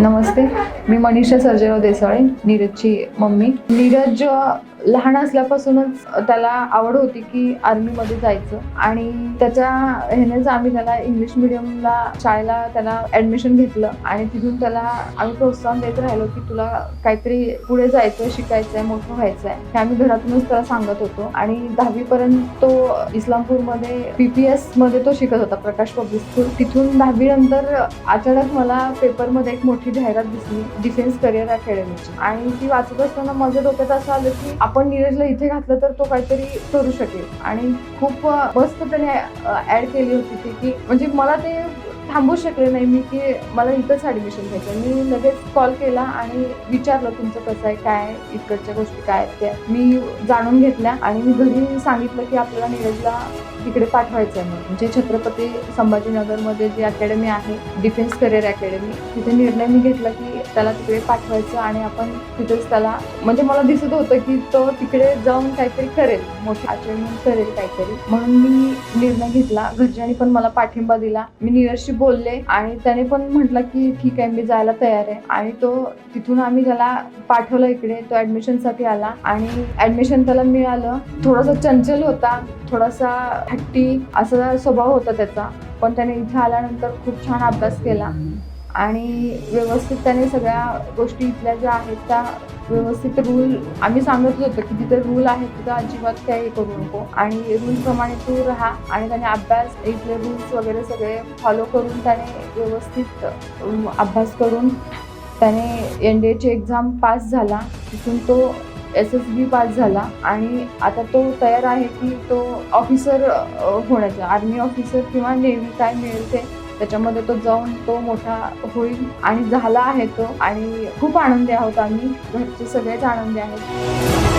नमस्ते. मी मनीषा सर्जेराव देसाळे नीरजची मम्मी. नीरज लहान असल्यापासूनच त्याला आवड होती की आर्मीमध्ये जायचं. आणि त्याच्या ह्यानेच आम्ही त्याला इंग्लिश मिडियमला शाळेला त्याला ऍडमिशन घेतलं. आणि तिथून त्याला आम्ही प्रोत्साहन देत राहिलो की तुला काहीतरी पुढे जायचं शिकायचं आहे मोठं व्हायचं आहे हे आम्ही घरातूनच त्याला सांगत होतो. आणि दहावीपर्यंत तो इस्लामपूरमध्ये पी पी एसमध्ये तो शिकत होता प्रकाश पब्लिक स्कूल तिथून दहावीनंतर अचानक मला पेपरमध्ये एक मोठी जाहिरात दिसली डिफेन्स करिअर अकॅडमीची आणि ती वाचत असताना माझ्या डोक्यात असं आलं की आपण नीरजला इथे घातलं तर तो काहीतरी करू शकेल. आणि खूप मस्त त्याने ऍड केली होती ती की म्हणजे मला ते थांबू शकले नाही मी की मला इथंच ॲडमिशन घ्यायचं मी लगेच कॉल केला आणि विचारलं तुमचं कसं आहे काय इकडच्या गोष्टी काय आहेत त्या. मी जाणून घेतल्या आणि मी घरी सांगितलं की आपल्याला नीरजला तिकडे पाठवायचं आहे म्हणून. म्हणजे छत्रपती संभाजीनगरमध्ये जी अकॅडमी आहे डिफेन्स करिअर अकॅडमी तिथे निर्णय मी घेतला की त्याला तिकडे पाठवायचं आणि आपण तिथेच त्याला म्हणजे मला दिसत होतं की तो तिकडे जाऊन काहीतरी करेल. मोठी अचिव्हमेंट करेल काहीतरी. म्हणून मी निर्णय घेतला. घरच्यांनी पण मला पाठिंबा दिला. मी त्याच्याशी बोलले आणि त्याने पण म्हटलं की ठीक आहे मी जायला तयार आहे. आणि तो तिथून आम्ही त्याला पाठवलं इकडे तो ॲडमिशनसाठी आला. आणि ऍडमिशन त्याला मिळालं. थोडासा चंचल होता थोडासा हट्टी असा स्वभाव होता त्याचा. पण त्याने इथे आल्यानंतर खूप छान अभ्यास केला. आणि व्यवस्थित त्याने सगळ्या गोष्टी इथल्या ज्या आहेत त्या व्यवस्थित रूल आम्ही सांगत होतो की जिथे रूल आहे तिथं अजिबात काही करू नको. आणि रूलप्रमाणे तू राहा आणि त्याने अभ्यास इथले रूल्स वगैरे सगळे फॉलो करून त्याने व्यवस्थित अभ्यास करून त्याने एन डी एची एक्झाम पास झाला. तिथून तो एस एस बी पास झाला आणि आता तो तयार आहे की तो ऑफिसर होण्याचा आर्मी ऑफिसर किंवा नेव्ही काय मिळेल ते त्याच्यामध्ये तो जाऊन तो मोठा होईल आणि झाला आहे तो. आणि खूप आनंदी आहोत आम्ही. घरचे सगळेच आनंदी आहेत.